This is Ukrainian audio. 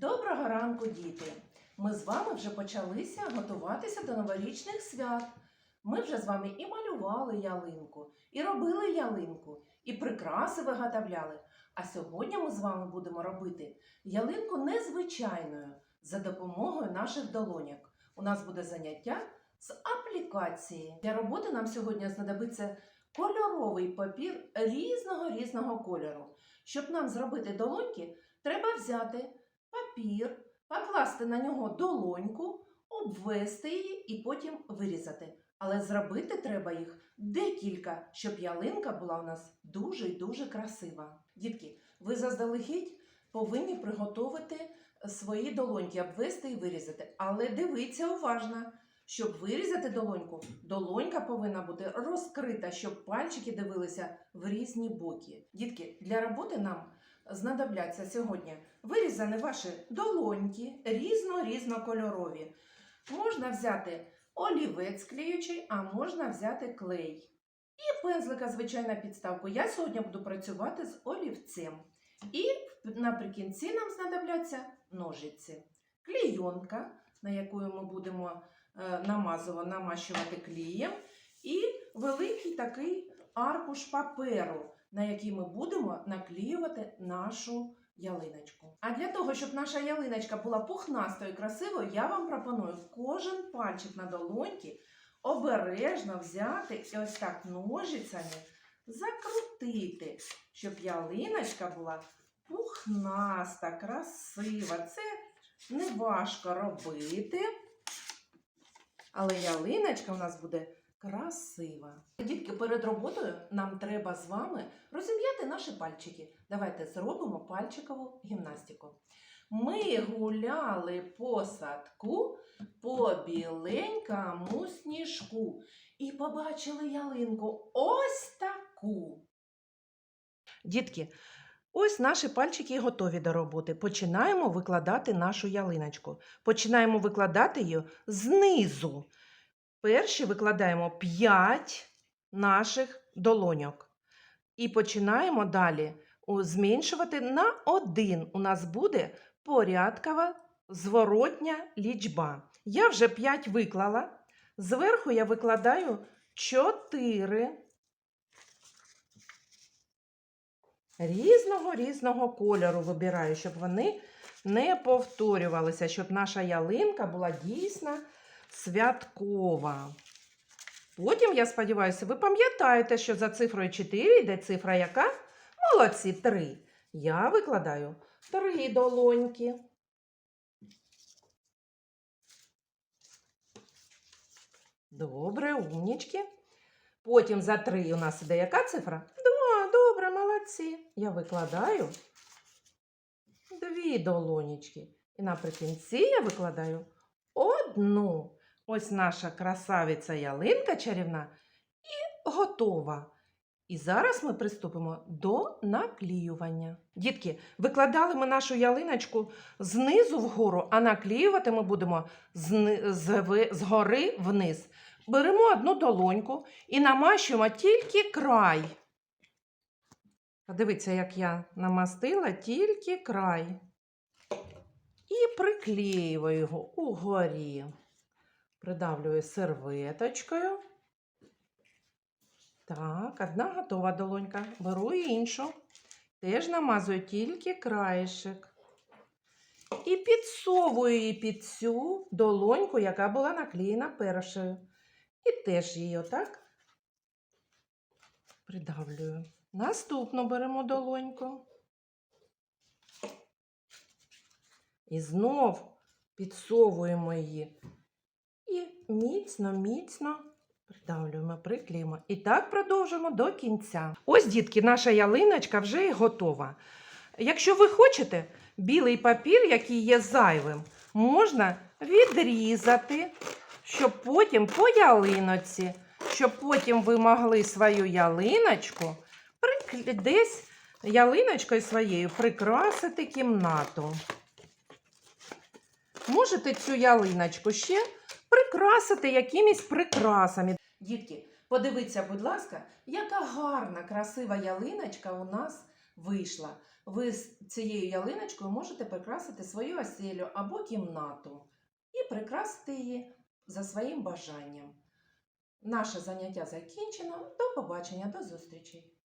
Доброго ранку, діти! Ми з вами вже почалися готуватися до новорічних свят. Ми вже з вами і малювали ялинку, і робили ялинку, і прикраси виготовляли. А сьогодні ми з вами будемо робити ялинку незвичайною за допомогою наших долоняк. У нас буде заняття з аплікації. Для роботи нам сьогодні знадобиться кольоровий папір різного різного кольору. Щоб нам зробити долоньки, треба взяти папір, покласти на нього долоньку, обвести її і потім вирізати. Але зробити треба їх декілька, щоб ялинка була у нас дуже і дуже красива. Дітки, ви заздалегідь повинні приготувати свої долоньки, обвести і вирізати. Але дивіться уважно, щоб вирізати долоньку, долонька повинна бути розкрита, щоб пальчики дивилися в різні боки. Дітки, для роботи нам знадобляться сьогодні вирізані ваші долоньки різно-різнокольорові. Можна взяти олівець клеючий, а можна взяти клей. І пензлика, звичайна підставку. Я сьогодні буду працювати з олівцем. І наприкінці нам знадобляться ножиці. Клійонка, на якою ми будемо намазово намащувати клеєм, і великий такий аркуш паперу, на який ми будемо наклеювати нашу ялиночку. А для того, щоб наша ялиночка була пухнастою і красивою, я вам пропоную кожен пальчик на долоньки обережно взяти і ось так ножицями закрутити, щоб ялиночка була пухнаста, красива. Це не важко робити. Але ялиночка у нас буде красива. Дітки, перед роботою нам треба з вами розім'яти наші пальчики. Давайте зробимо пальчикову гімнастику. Ми гуляли по садку по біленькому сніжку і побачили ялинку ось таку. Дітки, ось наші пальчики готові до роботи. Починаємо викладати нашу ялиночку. Починаємо викладати її знизу. Перші викладаємо 5 наших долоньок. І починаємо далі зменшувати на 1. У нас буде порядкова зворотня лічба. Я вже 5 виклала. Зверху я викладаю 4 різного різного кольору вибираю, щоб вони не повторювалися, щоб наша ялинка була дійсно святкова. Потім, я сподіваюся, ви пам'ятаєте, що за цифрою 4 йде цифра яка? Молодці, 3. Я викладаю 3 долоньки. Добре, умнічки. Потім за 3 у нас іде яка цифра? 2. Добре, молодці. Я викладаю дві долонічки. І наприкінці я викладаю одну. Ось наша красавиця ялинка чарівна і готова. І зараз ми приступимо до наклеювання. Дітки, викладали ми нашу ялиночку знизу вгору, а наклеювати ми будемо згори вниз. Беремо одну долоньку і намащуємо тільки край. Подивіться, як я намастила тільки край. І приклеюю його угорі. Придавлюю серветочкою. Так, одна готова долонька. Беру іншу. Теж намазую тільки краєшек. І підсовую її під цю долоньку, яка була наклеєна першою. І теж її отак придавлюю. Наступну беремо долоньку. І знов підсовуємо її. І міцно, міцно придавлюємо, приклеїмо. І так продовжимо до кінця. Ось, дітки, наша ялиночка вже готова. Якщо ви хочете, білий папір, який є зайвим, можна відрізати, щоб потім по ялиноці, щоб потім ви могли свою ялиночку десь ялиночкою своєю прикрасити кімнату. Можете цю ялиночку ще прикрасити якимись прикрасами. Дітки, подивіться, будь ласка, яка гарна, красива ялиночка у нас вийшла. Ви з цією ялиночкою можете прикрасити свою оселю або кімнату і прикрасити її за своїм бажанням. Наше заняття закінчено. До побачення, до зустрічі!